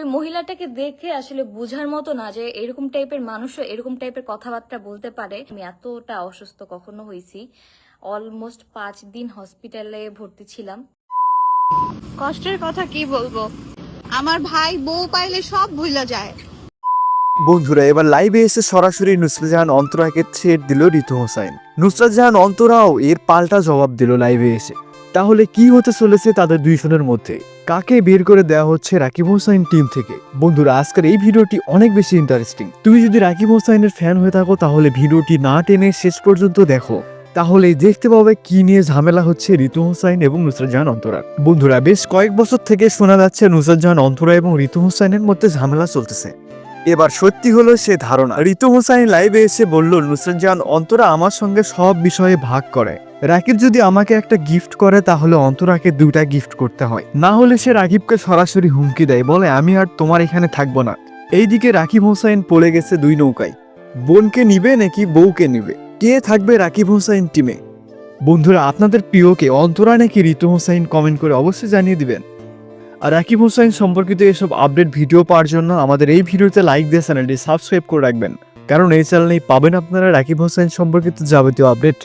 ওই মহিলাটাকে দেখে আসলে বোঝার মতো না যে এরকম টাইপের মানুষও এরকম টাইপের কথাবার্তা বলতে পারে। আমি এতটা অসুস্থ কখনো হয়েছি অলমোস্ট পাঁচ দিন হসপিটালে ভর্তি ছিলাম। কষ্টের কথা কি বলব? আমার ভাই বউ পাইলে সব ভুলে যায়। বন্ধুরা এবার লাইভে এসে সরাসরি নুসরাত জাহান অন্তরাকে থ্রেট দিল ঋতু হোসাইন। নুসরাত জাহান অন্তরাও এর পাল্টা জবাব দিল লাইভে এসে। তাহলে কি হতে চলেছে তাদের দুইজনের মধ্যে? কাকে বের করে দেওয়া হচ্ছে রাকিব হোসাইন টিম থেকে? বন্ধুরা, আজকের এই ভিডিওটি অনেক বেশি ইন্টারেস্টিং তুমি যদি রাকিব হোসাইনের ফ্যান হয়ে থাকো, তাহলে ভিডিওটি না টেনে শেষ পর্যন্ত দেখো। তাহলে দেখতে পাবে কি নিয়ে ঝামেলা হচ্ছে ঋতু হোসাইন এবং নুসরাত জাহান অন্তরা। বন্ধুরা, বেশ কয়েক বছর থেকে শোনা যাচ্ছে নুসরাত জাহান অন্তরা এবং ঋতু হোসাইনের মধ্যে ঝামেলা চলতেছে। এবার সত্যি হলো সে ধারণা। ঋতু হোসাইন লাইভে এসে বলল, নুসরাত জাহান অন্তরা আমার সঙ্গে সব বিষয়ে ভাগ করে। রাকিব যদি আমাকে একটা গিফট করে, তাহলে অন্তরাকে দুটা গিফট করতে হয়। না হলে সে রাকিবকে সরাসরি হুমকি দেয়, বলে, আমি আর তোমার এখানে থাকব না। এইদিকে রাকিব হোসাইন পড়ে গেছে দুই নৌকায়। বোনকে নিবে নাকি বউকে নিবে? কে থাকবে রাকিব হোসাইন টিমে বন্ধুরা, আপনাদের প্রিয়কে অন্তরা নাকি ঋতু হোসাইন কমেন্ট করে অবশ্যই জানিয়ে দিবেন। রাকিব হোসাইন সম্পর্কিত এসব আপডেট ভিডিও পাওয়ার জন্য আমাদের এই ভিডিওতে লাইক দিয়ে চ্যানেলটি সাবস্ক্রাইব করে রাখবেন। কারণ এই চ্যানেলেই পাবেন আপনারা রাকিব হোসেন সম্পর্কিত যাবতীয় আপডেট